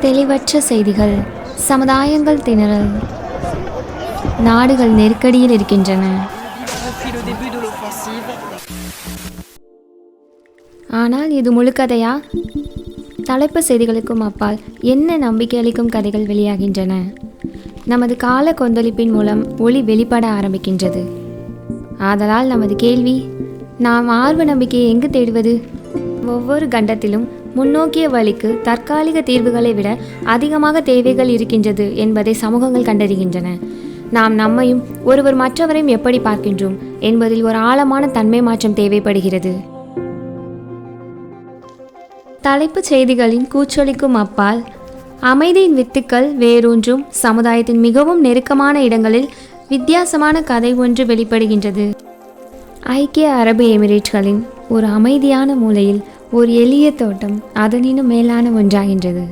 தெளிவற்ற செய்திகள் சமுதாயங்கள் திணறல். நாடுகள் நெருக்கடியில் இருக்கின்றன. ஆனால் இது முழுக்கதையா? தலைப்பு செய்திகளுக்கும் அப்பால் என்ன நம்பிக்கை அளிக்கும் கதைகள் வெளியாகின்றன. நமது கால கொந்தளிப்பின் மூலம் ஒளி வெளிப்பட ஆரம்பிக்கின்றது. ஆதலால் நமது கேள்வி நாம் ஆர்வ நம்பிக்கையை எங்கு தேடுவது? ஒவ்வொரு கண்டத்திலும் முன்னோக்கிய வழிக்கு தற்காலிக தீர்வுகளை விட அதிகமாக தேவைகள் இருக்கின்றது என்பதை சமூகங்கள் கண்டறிகின்றன. நாம் நம்மையும் ஒருவர் மற்றவரையும் எப்படி பார்க்கின்றோம் என்பதில் ஒரு ஆழமான தன்மை மாற்றம் தேவைப்படுகிறது. தலைப்புச் செய்திகளின் கூச்சொலிக்கும் அப்பால் அமைதியின் வித்துக்கள் வேரூன்றும் சமுதாயத்தின் மிகவும் நெருக்கமான இடங்களில் வித்தியாசமான கதை ஒன்று வெளிப்படுகின்றது. ஐக்கிய அரபு எமிரேட்களின் ஒரு அமைதியான மூலையில் ஒரு எளிய தோட்டம் அதனினும் மேலான ஒன்றாகின்றது.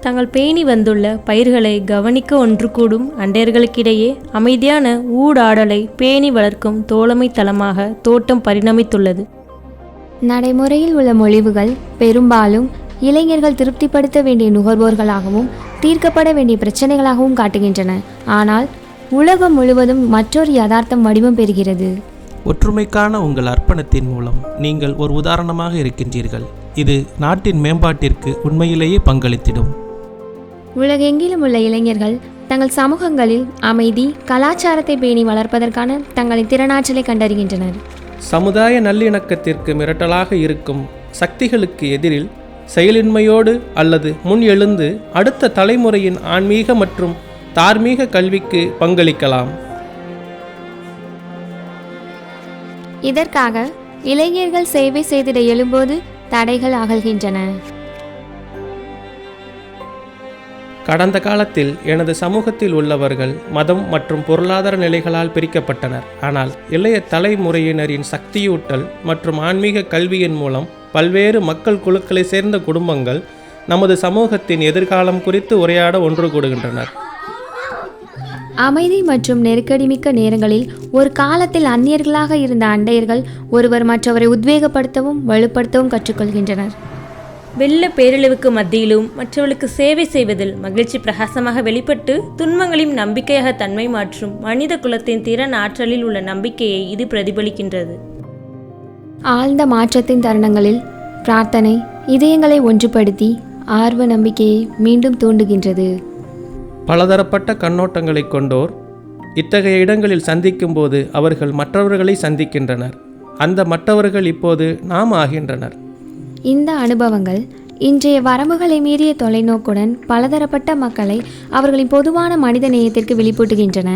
தாங்கள் பேணி வந்துள்ள பயிர்களை கவனிக்க ஒன்று கூடும் அண்டையர்களுக்கிடையே அமைதியான ஊடாடலை பேணி வளர்க்கும் தோழமை தளமாக தோட்டம் பரிணமித்துள்ளது. நடைமுறையில் உள்ள மொழிவுகள் பெரும்பாலும் இளைஞர்கள் திருப்திப்படுத்த வேண்டிய நுகர்வோர்களாகவும் தீர்க்கப்பட வேண்டிய பிரச்சனைகளாகவும் காட்டுகின்றன. ஆனால் உலகம் முழுவதும் மற்றொரு யதார்த்தம் வடிவம் பெறுகிறது. ஒற்றுமைக்கான உங்கள் அர்ப்பணத்தின் மூலம் நீங்கள் ஒரு உதாரணமாக இருக்கின்றீர்கள். இது நாட்டின் மேம்பாட்டிற்கு உண்மையிலேயே பங்களித்திடும். உலகெங்கிலும் உள்ள இளைஞர்கள் தங்கள் சமூகங்களில் அமைதி கலாச்சாரத்தை பேணி வளர்ப்பதற்கான தங்களின் திறனாற்றலை கண்டறிகின்றனர். சமுதாய நல்லிணக்கத்திற்கு மிரட்டலாக இருக்கும் சக்திகளுக்கு எதிரில் செயலின்மையோடு அல்லது முன் எழுந்து அடுத்த தலைமுறையின் ஆன்மீக மற்றும் தார்மீக கல்விக்கு பங்களிக்கலாம். இதற்காக இளைஞர்கள் சேவை செய்திட எழும்போது தடைகள் அகல்கின்றன. கடந்த காலத்தில் எனது சமூகத்தில் உள்ளவர்கள் மதம் மற்றும் பொருளாதார நிலைகளால் பிரிக்கப்பட்டனர். ஆனால் இளைய தலைமுறையினரின் சக்தியூட்டல் மற்றும் ஆன்மீக கல்வியின் மூலம் பல்வேறு மக்கள் குழுக்களை சேர்ந்த குடும்பங்கள் நமது சமூகத்தின் எதிர்காலம் குறித்து உரையாட ஒன்று கூடுகின்றனர். அமைதி மற்றும் நெருக்கடிமிக்க நேரங்களில் ஒரு காலத்தில் அந்நியர்களாக இருந்த அண்டையர்கள் ஒருவர் மற்றவரை உத்வேகப்படுத்தவும் வலுப்படுத்தவும் கற்றுக்கொள்கின்றனர். வெள்ள பேரழிவுக்கு மத்தியிலும் மற்றவர்களுக்கு சேவை செய்வதில் மகிழ்ச்சி பிரகாசமாக வெளிப்பட்டு துன்பங்களையும் நம்பிக்கையாக தன்மை மாற்றும் மனித குலத்தின் திறன் ஆற்றலில் உள்ள நம்பிக்கையை இது பிரதிபலிக்கின்றது. ஆழ்ந்த மாற்றத்தின் தருணங்களில் பிரார்த்தனை இதயங்களை ஒன்றுபடுத்தி ஆர்வ நம்பிக்கையை மீண்டும் தூண்டுகின்றது. பலதரப்பட்ட கண்ணோட்டங்களை கொண்டோர். இத்தகைய இடங்களில் சந்திக்கும்போது அவர்கள் மற்றவர்களை சந்திக்கின்றனர். அந்த மற்றவர்கள் இப்போது நாம் ஆகின்றனர். இந்த அனுபவங்கள் இன்றைய வரம்புகளை மீறிய தொலைநோக்குடன் பலதரப்பட்ட மக்களை அவர்களின் பொதுவான மனித நேயத்திற்கு வெளிப்பூட்டுகின்றன.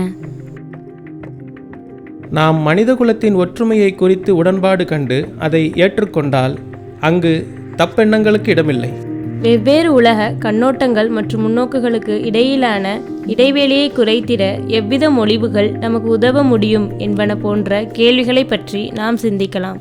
நாம் மனிதகுலத்தின் ஒற்றுமையை குறித்து உடன்பாடு கண்டு அதை ஏற்றுக்கொண்டால் அங்கு தப்பெண்ணங்களுக்கு இடமில்லை. வெவ்வேறு உலக கண்ணோட்டங்கள் மற்றும் முன்னோக்குகளுக்கு இடையிலான இடைவெளியை குறைத்திட எவ்வித மொழிவுகள் நமக்கு உதவ முடியும் என்பன போன்ற கேள்விகளை பற்றி நாம் சிந்திக்கலாம்.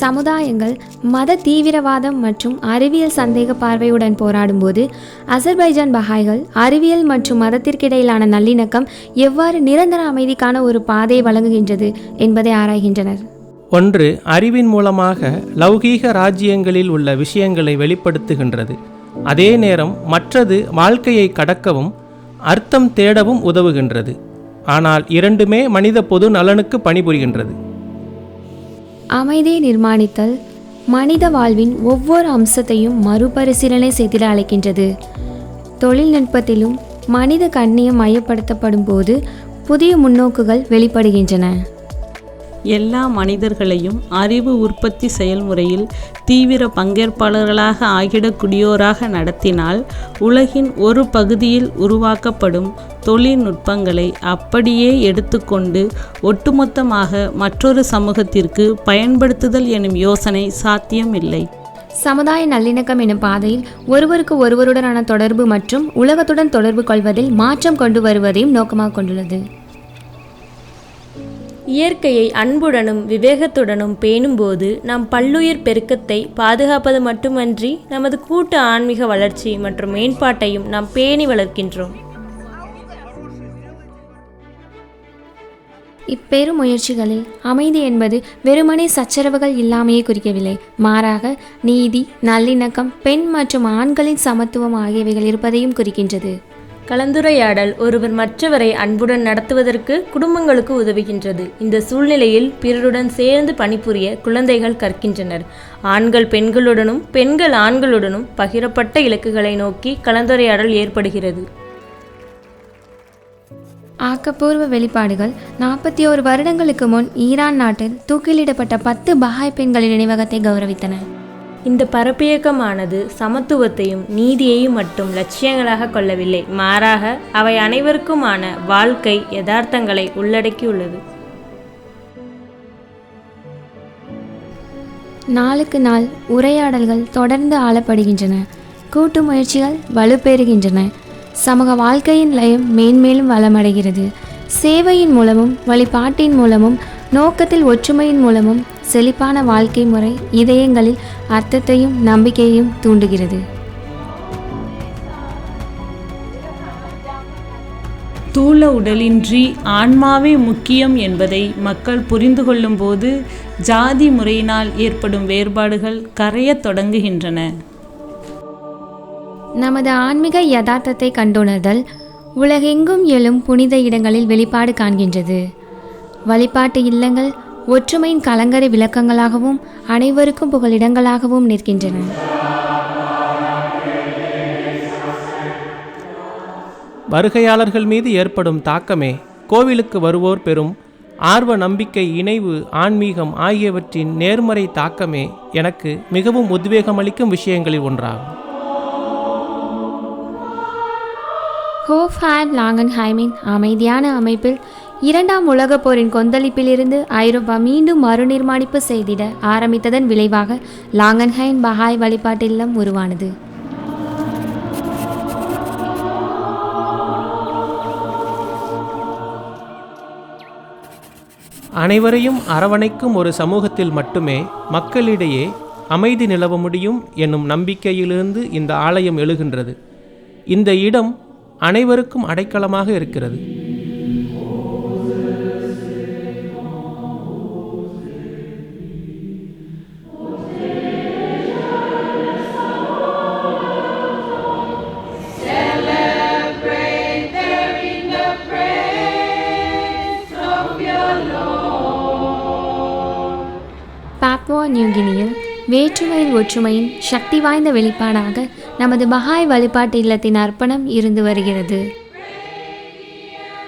சமுதாயங்கள் மத தீவிரவாதம் மற்றும் அறிவியல் சந்தேக பார்வையுடன் போராடும்போது அசர்பைஜான் பஹாய்கள் அறிவியல் மற்றும் மதத்திற்கிடையிலான நல்லிணக்கம் எவ்வாறு நிரந்தர அமைதிக்கான ஒரு பாதையை வழங்குகின்றது என்பதை ஆராய்கின்றனர். ஒன்று அறிவின் மூலமாக லௌகீக ராஜ்யங்களில் உள்ள விஷயங்களை வெளிப்படுத்துகின்றது. அதே நேரம் மற்றது வாழ்க்கையை கடக்கவும் அர்த்தம் தேடவும் உதவுகின்றது. ஆனால் இரண்டுமே மனித பொது நலனுக்கு பணிபுரிகின்றது. அமைதியை நிர்மாணித்தல் மனித வாழ்வின் ஒவ்வொரு அம்சத்தையும் மறுபரிசீலனை செய்திட அழைக்கின்றது. தொழில்நுட்பத்திலும் மனித கண்ணியம் மையப்படுத்தப்படும் போது புதிய முன்னோக்குகள் வெளிப்படுகின்றன. எல்லா மனிதர்களையும் அறிவு உற்பத்தி செயல்முறையில் தீவிர பங்கேற்பாளர்களாக ஆகிடக்கூடியோராக நடத்தினால் உலகின் ஒரு பகுதியில் உருவாக்கப்படும் தொழில்நுட்பங்களை அப்படியே எடுத்துக்கொண்டு ஒட்டுமொத்தமாக மற்றொரு சமூகத்திற்கு பயன்படுத்துதல் எனும் யோசனை சாத்தியமில்லை. சமுதாய நல்லிணக்கம் எனும் பாதையில் ஒருவருக்கு ஒருவருடனான தொடர்பு மற்றும் உலகத்துடன் தொடர்பு கொள்வதில் மாற்றம் கொண்டு வருவதையும் நோக்கமாக கொண்டுள்ளது. இயற்கையை அன்புடனும் விவேகத்துடனும் பேணும்போது நாம் பல்லுயிர் பெருக்கத்தை பாதுகாப்பது மட்டுமன்றி நமது கூட்டு ஆன்மீக வளர்ச்சி மற்றும் மேம்பாட்டையும் நாம் பேணி வளர்க்கின்றோம். இப்பெரும் முயற்சிகளில் அமைதி என்பது வெறுமனே சச்சரவுகள் இல்லாமையே குறிக்கவில்லை. மாறாக நீதி நல்லிணக்கம் பெண் மற்றும் ஆண்களின் சமத்துவம் ஆகியவைகள் இருப்பதையும் குறிக்கின்றது. கலந்துரையாடல் ஒருவர் மற்றவரை அன்புடன் நடத்துவதற்கு குடும்பங்களுக்கு உதவுகின்றது. இந்த சூழ்நிலையில் பிறருடன் சேர்ந்து பணிபுரிய குழந்தைகள் கற்கின்றனர். ஆண்கள் பெண்களுடனும் பெண்கள் ஆண்களுடனும் பகிரப்பட்ட இலக்குகளை நோக்கி கலந்துரையாடல் ஏற்படுகிறது. ஆக்கப்பூர்வ வெளிப்பாடுகள். நாற்பத்தி ஓரு வருடங்களுக்கு முன் ஈரான் நாட்டில் தூக்கிலிடப்பட்ட பத்து பஹாய் பெண்களின் நினைவகத்தை கௌரவித்தன. இந்த பரப்பியக்கமானது சமத்துவத்தையும் நீதியையும் மட்டும் லட்சியங்களாக கொள்ளவில்லை. மாறாக அவை அனைவருக்குமான வாழ்க்கை யதார்த்தங்களை உள்ளடக்கியுள்ளது. நாளுக்கு நாள் உரையாடல்கள் தொடர்ந்து ஆளப்படுகின்றன. கூட்டு முயற்சிகள் வலுப்பெறுகின்றன. சமூக வாழ்க்கையின் லயம் மேன்மேலும் வளமடைகிறது. சேவையின் மூலமும் வழிபாட்டின் மூலமும் நோக்கத்தில் ஒற்றுமையின் மூலமும் செழிப்பான வாழ்க்கை முறை இதயங்களில் அர்த்தத்தையும் நம்பிக்கையையும் தூண்டுகிறது. தூள உடலின்றி ஆன்மாவே முக்கியம் என்பதை மக்கள் புரிந்து கொள்ளும்போது ஜாதி முறையினால் ஏற்படும் வேறுபாடுகள் கரையத் தொடங்குகின்றன. நமது ஆன்மீக யதார்த்தத்தை கண்டுணர்தல் உலகெங்கும் எழும் புனித இடங்களில் வெளிப்பாடு காண்கின்றது. வழிபாட்டு இல்லங்கள் ஒற்றுமையின் கலங்கரை விளக்கங்களாகவும் அனைவருக்கும் புகலிடங்களாகவும் நிற்கின்றன. வருகையாளர்கள் மீது ஏற்படும் தாக்கமே கோவிலுக்கு வருவோர் பெறும் ஆர்வ நம்பிக்கை இணைவு ஆன்மீகம் ஆகியவற்றின் நேர்மறை தாக்கமே எனக்கு மிகவும் உத்வேகமளிக்கும் விஷயங்களில் ஒன்றாகும். ஹோஃப்ஹேண்ட் லாங்கன்ஹைமின் அமைதியான அமைப்பில் இரண்டாம் உலகப் போரின் கொந்தளிப்பிலிருந்து ஐரோப்பா மீண்டும் மறுநிர்மாணிப்பு செய்திட ஆரம்பித்ததன் விளைவாக லாங்கன்ஹைன் பஹாய் வழிபாட்டு இல்லம் உருவானது. அனைவரையும் அரவணைக்கும் ஒரு சமூகத்தில் மட்டுமே மக்களிடையே அமைதி நிலவ முடியும் என்னும் நம்பிக்கையிலிருந்து இந்த ஆலயம் எழுகின்றது. இந்த இடம் அனைவருக்கும் அடைக்கலமாக இருக்கிறது. பாப்புவா வேற்றுமையில் ஒற்றுமையின் சக்தி வாய்ந்த வெளிப்பாடாக நமது பஹாய் வழிபாட்டு இல்லத்தின் அர்ப்பணம் இருந்து வருகிறது.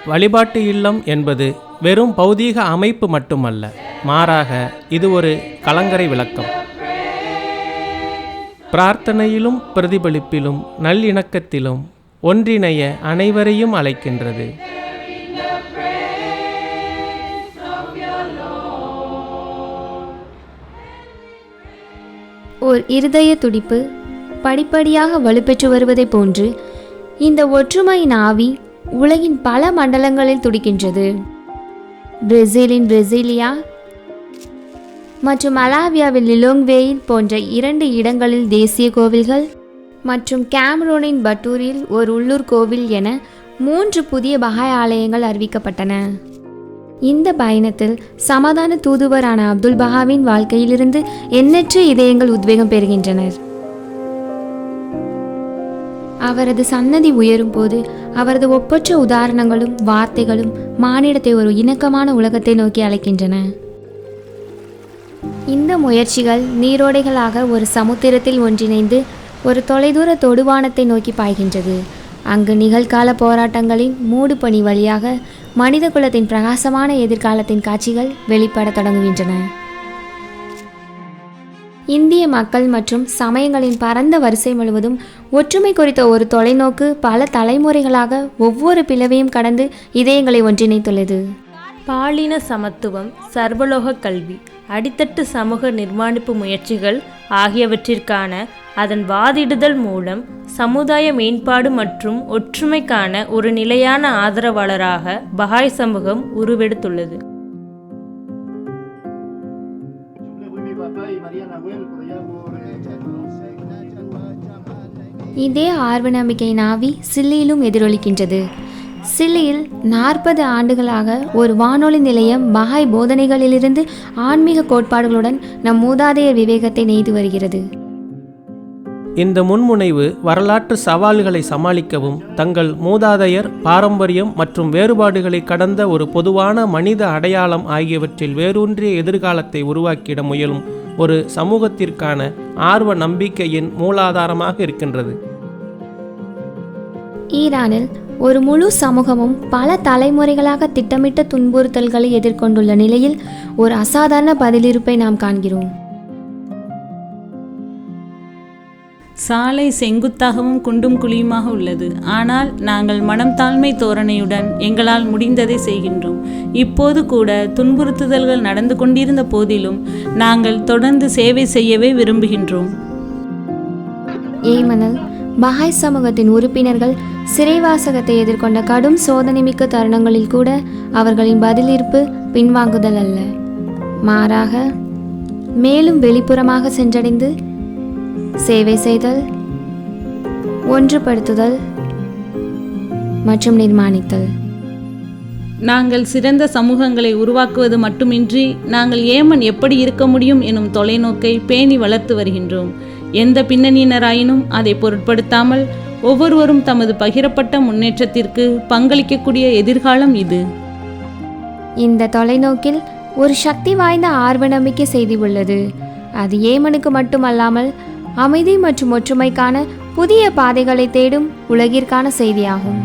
வழிபாட்டு இல்லம் என்பது வெறும் பௌதீக அமைப்பு மட்டுமல்ல மாறாக இது ஒரு கலங்கரை விளக்கம். பிரார்த்தனையிலும் பிரதிபலிப்பிலும் நல்லிணக்கத்திலும் ஒன்றிணைய அனைவரையும் அழைக்கின்றது. ஓர் இருதய துடிப்பு படிப்படியாக வலுப்பெற்று வருவதைப் போன்று இந்த ஒற்றுமையின் ஆவி உலகின் பல மண்டலங்களில் துடிக்கின்றது. பிரேசிலின் பிரேசிலியா மற்றும் மலாவியாவில் லிலோங்வேயில் போன்ற இரண்டு இடங்களில் தேசிய கோவில்கள் மற்றும் கேமரூனின் பட்டூரில் ஒரு உள்ளூர் கோவில் என மூன்று புதிய பகாய் ஆலயங்கள் அறிவிக்கப்பட்டன. இந்த பயணத்தில் சமாதான தூதுவரான அப்துல் பஹாவின் வாழ்க்கையிலிருந்து எண்ணற்ற இதயங்கள் உத்வேகம் பெறுகின்றனர். அவரது சன்னதி உயரும் போது அவரது ஒப்பற்ற உதாரணங்களும் வார்த்தைகளும் மானிடத்தை ஒரு இணக்கமான உலகத்தை நோக்கி அழைக்கின்றன. இந்த முயற்சிகள் நீரோடைகளாக ஒரு சமுத்திரத்தில் ஒன்றிணைந்து ஒரு தொலைதூர தொடுவானத்தை நோக்கி பாய்கின்றது. அங்கு நிகழ்கால போராட்டங்களின் மூடுபனி வழியாக மனித குலத்தின் பிரகாசமான எதிர்காலத்தின் காட்சிகள் வெளிப்பட தொடங்குகின்றன. இந்திய மக்கள் மற்றும் சமயங்களின் பரந்த வரிசை முழுவதும் ஒற்றுமை குறித்த ஒரு தொலைநோக்கு பல தலைமுறைகளாக ஒவ்வொரு பிளவையும் கடந்து இதயங்களை ஒன்றிணைத்துள்ளது. பாலின சமத்துவம் சர்வலோக கல்வி. அடித்தட்டு சமூக நிர்மாணிப்பு முயற்சிகள் ஆகியவற்றிற்கான அதன் வாதிடுதல் மூலம் சமுதாய மேம்பாடு மற்றும் ஒற்றுமைக்கான ஒரு நிலையான ஆதரவாளராக பஹாய் சமூகம் உருவெடுத்துள்ளது. இதே ஆர்வ நம்பிக்கை நாவி சில்லியிலும் எதிரொலிக்கின்றது. சில்லியில் நாற்பது ஆண்டுகளாக ஒரு வானொலி நிலையம் பஹாய் போதனைகளிலிருந்து ஆன்மீக கோட்பாடுகளுடன் நம் மூதாதையர் விவேகத்தை நெய்து வருகிறது. இந்த முன்முனைவு வரலாற்று சவால்களை சமாளிக்கவும் தங்கள் மூதாதையர் பாரம்பரியம் மற்றும் வேறுபாடுகளை கடந்த ஒரு பொதுவான மனித அடையாளம் ஆகியவற்றில் வேரூன்றிய எதிர்காலத்தை உருவாக்கிட முயலும் ஒரு சமூகத்திற்கான ஆர்வ நம்பிக்கையின் மூலாதாரமாக இருக்கின்றது. ஈரானில் ஒரு முழு சமூகமும் பல தலைமுறைகளாக திட்டமிட்ட துன்புறுத்தல்களை எதிர்கொண்டுள்ள நிலையில் ஒரு அசாதாரண பதிலிருப்பை நாம் காண்கிறோம். சாலை செங்குத்தாகவும் குண்டும் குழியுமாக உள்ளது. ஆனால் நாங்கள் மனம் தாழ்மை தோரணையுடன் எங்களால் முடிந்ததை செய்கின்றோம். இப்போது கூட துன்புறுத்துதல்கள் நடந்து கொண்டிருந்த போதிலும் நாங்கள் தொடர்ந்து சேவை செய்யவே விரும்புகின்றோம். ஏமனில் பஹாய் சமூகத்தின் உறுப்பினர்கள் சிறைவாசகத்தை எதிர்கொண்ட கடும் சோதனை மிக்க தருணங்களில் கூட அவர்களின் பதிலிருப்பு பின்வாங்குதல் அல்ல மாறாக மேலும் வெளிப்புறமாக சென்றடைந்து சேவை செய்தல் ஒன்றுபடுத்துதல் மற்றும் நிர்மாணித்தல். நாங்கள் சிறந்த சமூகங்களை உருவாக்குவது மட்டுமின்றி நாங்கள் ஏமன் எப்படி இருக்க முடியும் எனும் தொலைநோக்கை பேணி வளர்த்து வருகின்றோம். எந்த பின்னணியினராயினும் அதை பொருட்படுத்தாமல் ஒவ்வொருவரும் தமது பகிரப்பட்ட முன்னேற்றத்திற்கு பங்களிக்கக்கூடிய எதிர்காலம் இது. இந்த தொலைநோக்கில் ஒரு சக்தி வாய்ந்த ஆர்வ நம்பிக்கை செய்தி உள்ளது. அது ஏமனுக்கு மட்டுமல்லாமல் அமைதி மற்றும் ஒற்றுமைக்கான புதிய பாதைகளை தேடும் உலகிற்கான செய்தியாகும்.